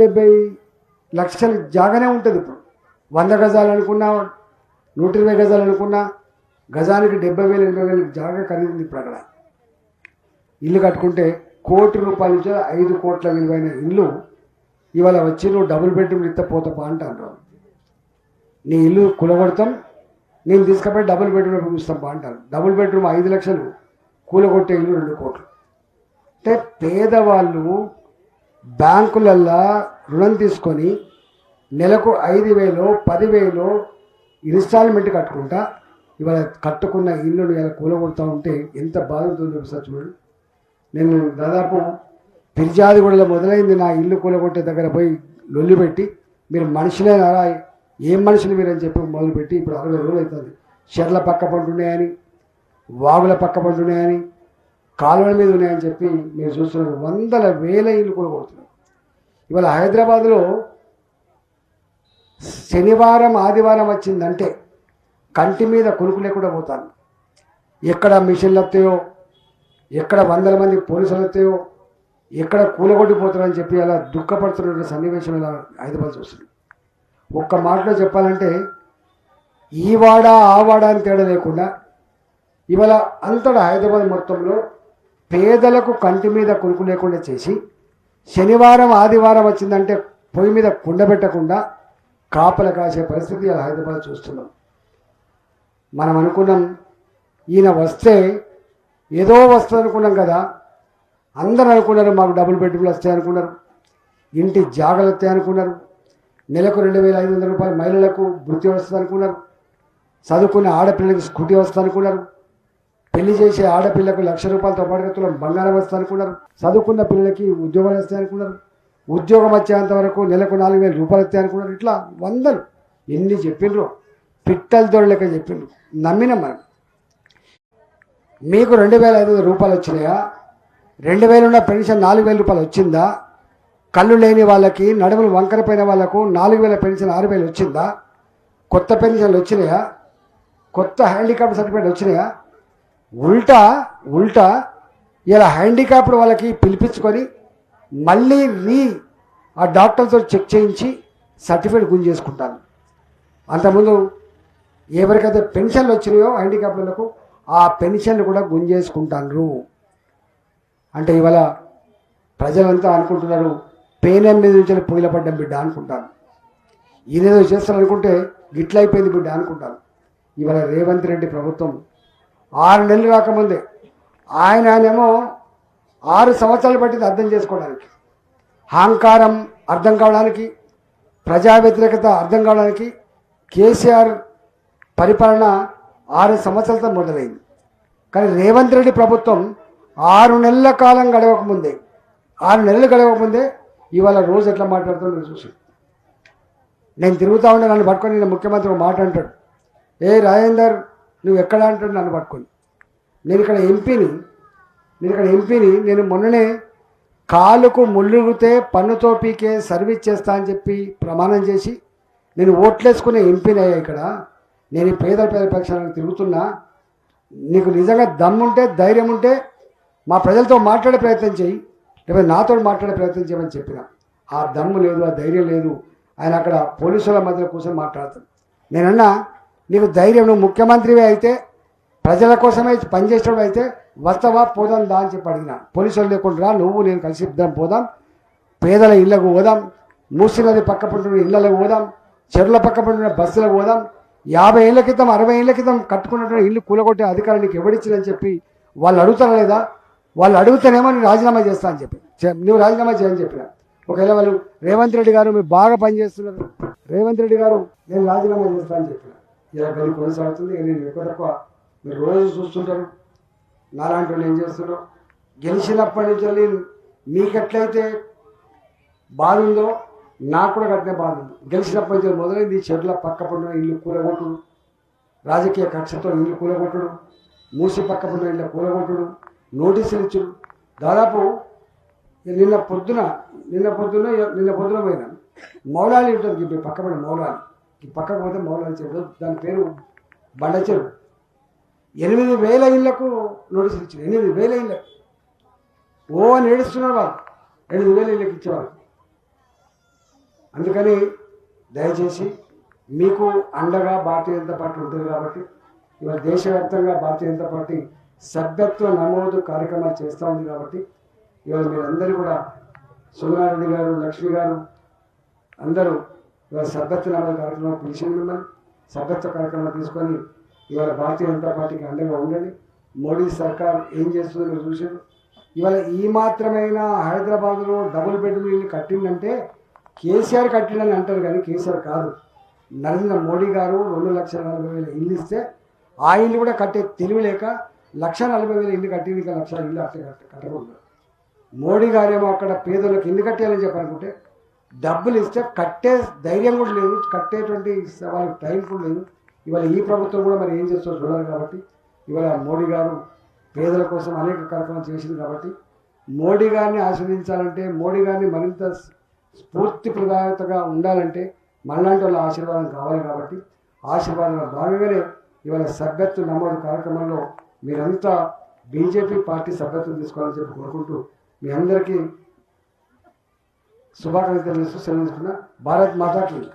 డెబ్బై లక్షల జాగానే ఉంటుంది ఇప్పుడు. వంద గజాలు అనుకున్నా నూట ఇరవై గజాలు అనుకున్నా గజానికి డెబ్బై వేలు ఎనభై వేలు జాగా ఖరీదు ఇప్పుడు అక్కడ. ఇల్లు కట్టుకుంటే కోటి రూపాయల నుంచి ఐదు కోట్ల విలువైన ఇల్లు ఇవాళ వచ్చి నువ్వు డబుల్ బెడ్రూమ్ ఇస్తే పోతాపా అంటారు నీ ఇల్లు కూలగొడతాం నేను తీసుకుపోయి డబుల్ బెడ్రూమ్ పంపిస్తాం బా అంటారు. డబుల్ బెడ్రూమ్ ఐదు లక్షలు కూలగొట్టే ఇల్లు రెండు కోట్లు. అంటే పేదవాళ్ళు బ్యాంకులల్లో రుణం తీసుకొని నెలకు ఐదు వేలు పదివేలు ఇన్స్టాల్మెంట్ కట్టుకుంటా. ఇవాళ కట్టుకున్న ఇల్లును ఇలా కూలగొడుతూ ఉంటే ఎంత బాధ ఉంటుందో చూపిస్తారు చూడండి నేను దాదాపు పిరిజాదిగూడలో మొదలైంది నా ఇల్లు కూలగొట్టే దగ్గర పోయి లొల్లి పెట్టి మీరు మనుషులేనారా ఏం మనుషులు మీరు అని చెప్పి మొదలుపెట్టి ఇప్పుడు అరవై రోజులు అవుతుంది చెర్ల పక్క పంటున్నాయని వాగుల పక్క పంటున్నాయని కాలువల మీద ఉన్నాయని చెప్పి మీరు చూస్తున్నారు. వందల వేల ఇల్లు కూలగొడుతున్నారు ఇవాళ హైదరాబాద్లో శనివారం ఆదివారం వచ్చిందంటే కంటి మీద కొనుక్కు లేకుండా పోతాను ఎక్కడ మిషన్లు వస్తాయో ఎక్కడ వందల మంది పోలీసులు వస్తాయో ఎక్కడ కూలగొట్టిపోతున్నారని చెప్పి అలా దుఃఖపడుతున్న సన్నివేశం ఇలా హైదరాబాద్ చూస్తుంది ఒక్క మాటలో చెప్పాలంటే ఈ వాడ ఆ వాడ అని తేడా లేకుండా ఇవాళ అంతటా హైదరాబాద్ మొత్తంలో పేదలకు కంటి మీద కొనుక్కు లేకుండా చేసి శనివారం ఆదివారం వచ్చిందంటే పొయ్యి మీద కుండబెట్టకుండా కాపల కాసే పరిస్థితి హైదరాబాద్ చూస్తున్నాం. మనం అనుకున్నాం ఈయన వస్తే ఏదో వస్తుంది అనుకున్నాం కదా అందరూ అనుకున్నారు మాకు డబుల్ బెడ్రూమ్లు వస్తాయి అనుకున్నారు ఇంటి జాగలు వస్తాయి అనుకున్నారు నెలకు రెండు వేల ఐదు వందల రూపాయలు మహిళలకు వృత్తి వస్తుంది అనుకున్నారు చదువుకునే ఆడపిల్లలకి స్కూటీ వస్తుంది అనుకున్నారు పెళ్ళి చేసే ఆడపిల్లకు లక్ష రూపాయలతో పాటుగా తులం బంగారం వస్తుంది అనుకున్నారు. చదువుకున్న పిల్లలకి ఉద్యోగాలు వస్తాయి అనుకున్నారు. ఉద్యోగం వచ్చేంత వరకు నెలకు నాలుగు వేల రూపాయలు వస్తాయి అనుకున్నారు. ఇట్లా వందలు. ఎన్ని చెప్పిండ్రు. పిట్టల దొరలేక చెప్పిండ్రు. నమ్మినాం మనం. మీకు రెండు వేల ఐదు వందల రూపాయలు వచ్చినాయా? రెండు వేలు ఉన్న పెన్షన్ నాలుగు వేల రూపాయలు వచ్చిందా? కళ్ళు లేని వాళ్ళకి నడుములు వంకరపోయిన వాళ్ళకు నాలుగు వేల పెన్షన్ ఆరు వేలు వచ్చిందా? కొత్త పెన్షన్లు వచ్చినాయా? కొత్త హ్యాండిక్యాప్ సర్టిఫికేట్ వచ్చినాయా? ఉల్టా ఉల్టా ఇలా హ్యాండిక్యాప్డ్ వాళ్ళకి పిలిపించుకొని మళ్ళీ రీ ఆ డాక్టర్తో చెక్ చేయించి సర్టిఫికేట్ గుంజేసుకుంటాను అంతకుముందు ఎవరికైతే పెన్షన్లు వచ్చినాయో హ్యాండిక్యాప్లకు ఆ పెన్షన్లు కూడా గుంజేసుకుంటారు అంటే ఇవాళ ప్రజలంతా అనుకుంటున్నారు పేనం మీద నుంచి పొయ్యిల పడ్డం బిడ్డ అనుకుంటాను. ఈయనేదో చేస్తారు అనుకుంటే గిట్ల అయిపోయింది బిడ్డ అనుకుంటాను. ఇవాళ రేవంత్ రెడ్డి ప్రభుత్వం ఆరు నెలలు కాకముందే ఆయన ఆయనేమో ఆరు సంవత్సరాలు పట్టింది అర్థం చేసుకోవడానికి. అహంకారం అర్థం కావడానికి ప్రజా వ్యతిరేకత అర్థం కావడానికి కేసీఆర్ పరిపాలన ఆరు సంవత్సరాలతో మొదలైంది. కానీ రేవంత్ రెడ్డి ప్రభుత్వం ఆరు నెలల కాలం గడవకముందే ఆరు నెలలు గడవకముందే ఇవాళ రోజు ఎట్లా మాట్లాడుతుందో చూసి. నేను తిరుగుతూ ఉండే నన్ను పట్టుకొని నేను ముఖ్యమంత్రి ఒక మాట అంటాడు. ఏ రాజేందర్ నువ్వు ఎక్కడ అంటాడు నన్ను పట్టుకొని? నేను ఇక్కడ ఎంపీని నేను ఇక్కడ ఎంపీని నేను మొన్ననే కాలుకు ముళ్ళుగితే పన్నుతో పీకే సర్వీస్ చేస్తా అని చెప్పి ప్రమాణం చేసి నేను ఓట్లేసుకునే ఎంపీని అయ్యా ఇక్కడ. నేను ఈ పేద పేద పక్షాలను తిరుగుతున్నా. నీకు నిజంగా దమ్ముంటే ధైర్యం ఉంటే మా ప్రజలతో మాట్లాడే ప్రయత్నం చేయి. లేకపోతే నాతో మాట్లాడే ప్రయత్నం చేయమని చెప్పిన. ఆ దమ్ము లేదు ఆ ధైర్యం లేదు. ఆయన అక్కడ పోలీసుల మధ్య కూర్చొని మాట్లాడతాను నేనన్నా నీకు ధైర్యం నువ్వు ముఖ్యమంత్రివే అయితే ప్రజల కోసమే పనిచేసేవాడు అయితే వస్తావా పోదాం దా అని చెప్పి అడిగిన. పోలీసులు లేకుండా నువ్వు నేను కలిసి ఇద్దాం పోదాం. పేదల ఇళ్ళకు పోదాం. మూసి నది పక్క పంటున్న ఇళ్ళకు పోదాం. చెరువుల పక్క పంటున్న బస్సులకు పోదాం. యాభై ఏళ్ళ క్రితం అరవై ఏళ్ళ క్రితం కట్టుకున్నటువంటి ఇల్లు కూలగొట్టే అధికారం నీకు ఎవడిచ్చిందని చెప్పి వాళ్ళు అడుగుతారా లేదా? వాళ్ళు అడుగుతానేమో నేను రాజీనామా చేస్తా అని చెప్పి. నువ్వు రాజీనామా చేయని చెప్పిన. ఒకవేళ వాళ్ళు రేవంత్ రెడ్డి గారు మీరు బాగా పనిచేస్తున్నారు. రేవంత్ రెడ్డి గారు నేను రాజీనామా చేస్తా అని చెప్పిన. ఇలా గది కొనసాగుతుంది. ఇక నేను ఎక్కువ తక్కువ మీరు రోజు చూస్తుంటారు. నాలాంటి వాళ్ళు ఏం చేస్తున్నారు గెలిచినప్పటి నుంచి వెళ్ళి మీకు ఎట్లయితే బాధ ఉందో నాకు కూడా కట్టిన బాధ ఉంది. గెలిచినప్పటి నుంచి మొదలైంది. చెట్ల పక్క పడిన ఇల్లు కూలగొట్టుడు. రాజకీయ కక్షతో ఇల్లు కూలగొట్టుడు. మూసి పక్క పడిన ఇల్లు కూలగొట్టుడు. నోటీసులు ఇచ్చుడు. దాదాపు నిన్న పొద్దున నిన్న పొద్దున నిన్న పొద్దున పోయినా. మౌలాలి ఉంటుంది ఇప్పుడు పక్క మౌలాలి. ఈ పక్కకు పోతే మౌలాలి చెరువు దాని పేరు బండ చెరువు. ఎనిమిది వేల ఇళ్ళకు నోటీసులు ఇచ్చారు. ఎనిమిది వేల ఇళ్ళకు ఓ అని ఏడుస్తున్నారు వాళ్ళు. ఎనిమిది వేల ఇళ్ళకి ఇచ్చేవాళ్ళు. అందుకని దయచేసి మీకు అండగా భారతీయ జనతా పార్టీ ఉంటుంది కాబట్టి ఇవాళ దేశవ్యాప్తంగా భారతీయ జనతా పార్టీ సభ్యత్వ నమోదు కార్యక్రమాలు చేస్తూ ఉంది కాబట్టి ఇవాళ మీరందరూ కూడా సుబ్రహ్మణ్య గారు లక్ష్మి గారు అందరూ ఇవాళ సభ్యత్వ నమోదు కార్యక్రమం పిలిచింది మిమ్మల్ని సభ్యత్వ కార్యక్రమం తీసుకొని ఇవాళ భారతీయ జనతా పార్టీకి అండగా ఉండండి. మోడీ సర్కార్ ఏం చేస్తుందో మీరు చూసారు ఇవాళ ఈ మాత్రమైన హైదరాబాద్లో డబుల్ బెడ్రూమ్ ఇల్లు కట్టిందంటే కేసీఆర్ కట్టిండని అంటారు కానీ కేసీఆర్ కాదు. నరేంద్ర మోడీ గారు రెండు లక్షల నలభై వేల ఇల్లు ఇస్తే ఆ ఇల్లు కూడా కట్టే తెలివి లేక లక్ష నలభై వేల ఇల్లు కట్టింది ఇంకా లక్ష ఇల్లు అట్లా కట్ట మోడీ గారేమో అక్కడ పేదలకు ఇల్లు కట్టాలని చెప్పనుకుంటే డబ్బులు ఇస్తే కట్టే ధైర్యం కూడా లేదు. కట్టేటువంటి వాళ్ళకి టైం కూడా లేదు. ఇవాళ ఈ ప్రభుత్వం కూడా మరి ఏం చేస్తుందో చూడాలి కాబట్టి ఇవాళ మోడీ గారు పేదల కోసం అనేక కార్యక్రమాలు చేసింది కాబట్టి మోడీ గారిని ఆశీర్వదించాలంటే మోడీ గారిని మరింత స్ఫూర్తి ప్రదాయతగా ఉండాలంటే మనలాంటి వాళ్ళ ఆశీర్వాదం కావాలి కాబట్టి ఆశీర్వాదంలో భాగంగానే ఇవాళ సభ్యత్వ నమోదు కార్యక్రమంలో మీరంతా బీజేపీ పార్టీ సభ్యత్వం తీసుకోవాలని చెప్పి కోరుకుంటూ మీ అందరికీ శుభాకాంక్షలు తెలుస్తూ సెలవు భారత్ మాట్లాడుతుంది